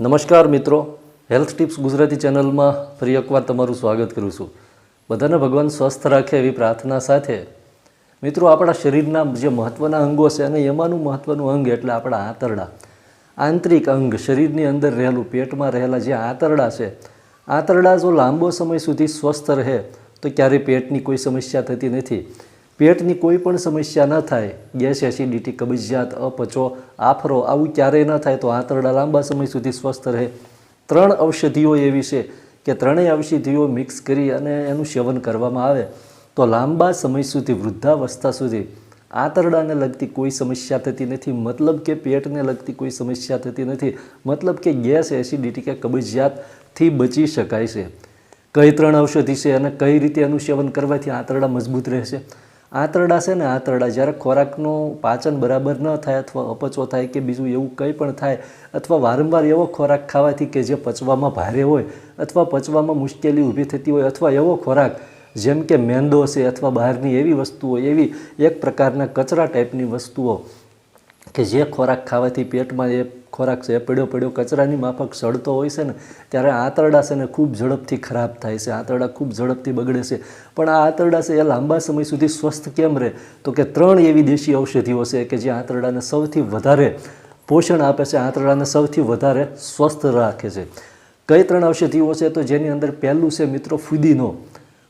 નમસ્કાર મિત્રો. Health tips Gujarati ચેનલમાં ફરી એકવાર તમારું સ્વાગત કરું છું. બધાને ભગવાન સ્વસ્થ રાખે એવી પ્રાર્થના સાથે. મિત્રો, આપણા શરીરના જે મહત્ત્વના અંગો છે અને એમાંનું મહત્ત્વનું અંગ એટલે આપણા આંતરડા. આંતરિક અંગ શરીરની અંદર રહેલું પેટમાં રહેલા જે આંતરડા છે, આંતરડા જો લાંબો સમય સુધી સ્વસ્થ રહે, તો ક્યારેય પેટની કોઈ સમસ્યા થતી નથી. પેટની કોઈ પણ સમસ્યા ન થાય, ગેસ એસિડિટી, કબજિયાત, અપચો, આફરો આવું ક્યારેય ન થાય તો આંતરડા લાંબા સમય સુધી સ્વસ્થ રહે. ત્રણ ઔષધિઓ એવી છે કે ત્રણેય ઔષધિઓ મિક્સ કરી અને એનું સેવન કરવામાં આવે તો લાંબા સમય સુધી વૃદ્ધાવસ્થા સુધી આંતરડાને લગતી કોઈ સમસ્યા થતી નથી. મતલબ કે પેટને લગતી કોઈ સમસ્યા થતી નથી. મતલબ કે ગેસ એસિડિટી કે કબજિયાતથી બચી શકાય છે. કઈ ત્રણ ઔષધિ છે અને કઈ રીતે એનું સેવન કરવાથી આંતરડા મજબૂત રહેશે? આંતરડા છે ને આંતરડા. જ્યારે ખોરાકનું પાચન બરાબર ન થાય અથવા અપચો થાય કે બીજું એવું કંઈ પણ થાય અથવા વારંવાર એવો ખોરાક ખાવાથી કે જે પચવામાં ભારે હોય અથવા પચવામાં મુશ્કેલી ઊભી થતી હોય અથવા એવો ખોરાક, જેમ કે મેંદો છે અથવા બહારની એવી વસ્તુઓ, એવી એક પ્રકારના કચરા ટાઈપની વસ્તુઓ કે જે ખોરાક ખાવાથી પેટમાં એ ખોરાક છે એ પડ્યો પડ્યો કચરાની માફક સડતો હોય છે ને, ત્યારે આંતરડા છે ને ખૂબ ઝડપથી ખરાબ થાય છે. આંતરડા ખૂબ ઝડપથી બગડે છે. પણ આ આંતરડા છે એ લાંબા સમય સુધી સ્વસ્થ કેમ રહે? તો કે ત્રણ એવી દેશી ઔષધિઓ છે કે જે આંતરડાને સૌથી વધારે પોષણ આપે છે, આંતરડાને સૌથી વધારે સ્વસ્થ રાખે છે. કઈ ત્રણ ઔષધિઓ છે તો જેની અંદર પહેલું છે મિત્રો ફુદીનો.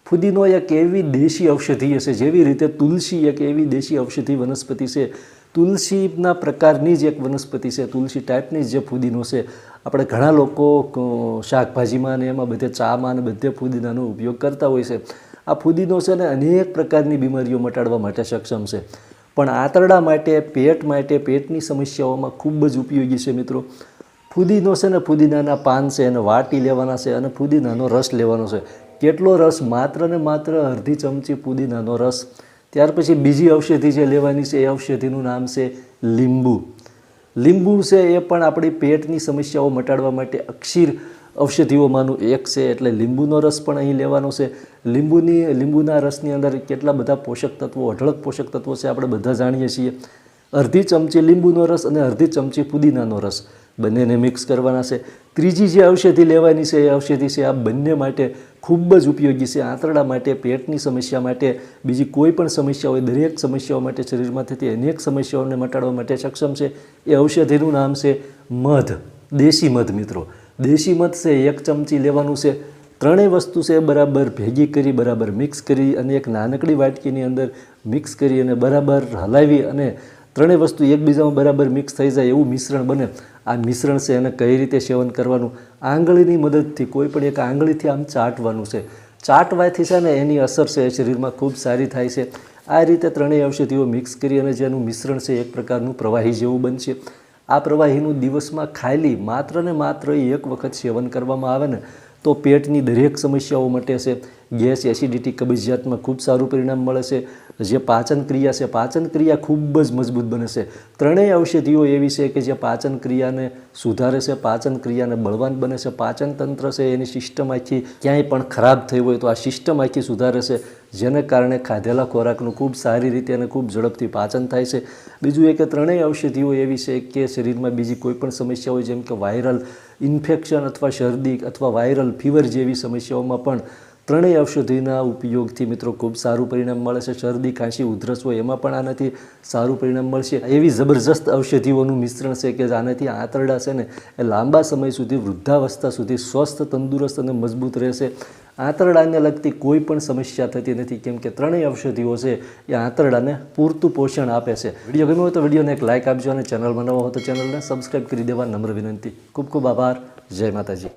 ફુદીનો એક એવી દેશી ઔષધિ છે જેવી રીતે તુલસી એક એવી દેશી ઔષધિ વનસ્પતિ છે તુલસીના પ્રકારની જ એક વનસ્પતિ છે. તુલસી ટાઈપની જ ફુદીનો છે. આપણે ઘણા લોકો શાકભાજીમાં ને એમાં બધે ચામાં ને બધે ફુદીનાનો ઉપયોગ કરતા હોય છે. આ ફુદીનો છે ને અનેક પ્રકારની બીમારીઓ મટાડવા માટે સક્ષમ છે. પણ આંતરડા માટે, પેટ માટે, પેટની સમસ્યાઓમાં ખૂબ જ ઉપયોગી છે મિત્રો. ફુદીનો છે ને ફુદીનાના પાન છે, એને વાટી લેવાના છે અને ફુદીનાનો રસ લેવાનો છે. કેટલો રસ? માત્ર ને માત્ર અડધી ચમચી ફુદીનાનો રસ. ત્યાર પછી બીજી ઔષધિ જે લેવાની છે, એ ઔષધિનું નામ છે લીંબુ. લીંબુ છે એ પણ આપણી પેટની સમસ્યાઓ મટાડવા માટે અક્ષીર ઔષધિઓમાંનું એક છે, એટલે લીંબુનો રસ પણ અહીં લેવાનો છે. લીંબુની, લીંબુના રસની અંદર કેટલા બધા પોષક તત્વો, અઢળક પોષક તત્વો છે આપણે બધા જાણીએ છીએ. અડધી ચમચી લીંબુનો રસ અને અડધી ચમચી પુદીનાનો રસ બંનેને મિક્સ કરવાના છે. ત્રીજી જે ઔષધિ લેવાની છે, એ ઔષધિ છે આ બંને માટે ખૂબ જ ઉપયોગી છે. આંતરડા માટે, પેટની સમસ્યા માટે, બીજી કોઈ પણ સમસ્યા હોય, દરેક સમસ્યાઓ માટે શરીરમાં થતી અનેક સમસ્યાઓને મટાડવા માટે સક્ષમ છે. એ ઔષધિનું નામ છે મધ. દેશી મધ, મિત્રો. દેશી મધ છે, એક ચમચી લેવાનું છે. ત્રણેય વસ્તુ છે, બરાબર ભેગી કરી, બરાબર મિક્સ કરી અને એક નાનકડી વાટકીની અંદર મિક્સ કરી અને બરાબર હલાવી અને ત્રણેય વસ્તુ એકબીજામાં બરાબર મિક્સ થઈ જાય એવું મિશ્રણ બને. આ મિશ્રણ છે એને કઈ રીતે સેવન કરવાનું? આંગળીની મદદથી, કોઈ પણ એક આંગળીથી આમ ચાટવાનું છે. ચાટવાથી છે ને એની અસર છે એ શરીરમાં ખૂબ સારી થાય છે. આ રીતે ત્રણેય ઔષધિઓ મિક્સ કરી અને જેનું મિશ્રણ છે, એક પ્રકારનું પ્રવાહી જેવું બનશે. આ પ્રવાહીનું દિવસમાં ખાલી માત્ર ને માત્ર એક વખત સેવન કરવામાં આવે ને, તો પેટની દરેક સમસ્યાઓ મટે છે. ગેસ એસિડિટી કબજિયાતમાં ખૂબ સારું પરિણામ મળે છે. જે પાચન ક્રિયા છે, પાચન ક્રિયા ખૂબ જ મજબૂત બને છે. ત્રણેય ઔષધિઓ એવી છે કે જે પાચન ક્રિયાને સુધારે છે, પાચન ક્રિયાને બળવાન બને છે. પાચન તંત્ર છે, એની સિસ્ટમ આખી ક્યાંય પણ ખરાબ થઈ હોય તો આ સિસ્ટમ આખી સુધારે છે, જેને કારણે ખાધેલા ખોરાકનું ખૂબ સારી રીતે અને ખૂબ ઝડપથી પાચન થાય છે. બીજું એ કે ત્રણેય ઔષધિઓ એવી છે કે શરીરમાં બીજી કોઈ પણ સમસ્યા હોય, જેમ કે વાયરલ ઇન્ફેક્શન અથવા શરદી અથવા વાયરલ ફીવર જેવી સમસ્યાઓમાં પણ ત્રણેય ઔષધિના ઉપયોગથી મિત્રો ખૂબ સારું પરિણામ મળે છે શરદી, ખાંસી, ઉધરસ હોય એમાં પણ આનાથી સારું પરિણામ મળશે. એવી જબરજસ્ત ઔષધિઓનું મિશ્રણ છે કે આનાથી આંતરડા છે ને એ લાંબા સમય સુધી વૃદ્ધાવસ્થા સુધી સ્વસ્થ, તંદુરસ્ત અને મજબૂત રહેશે. આંતરડાને લગતી કોઈ પણ સમસ્યા થતી નથી, કેમ કે ત્રણેય ઔષધિઓ છે એ આંતરડાને પૂરતું પોષણ આપે છે. વીડિયો ગમ્યો હોય તો વિડીયોને એક લાઇક આપજો અને ચેનલ બનાવો હોય તો ચેનલને સબસ્ક્રાઈબ કરી દેવા નમ્ર વિનંતી. ખૂબ ખૂબ આભાર. જય માતાજી.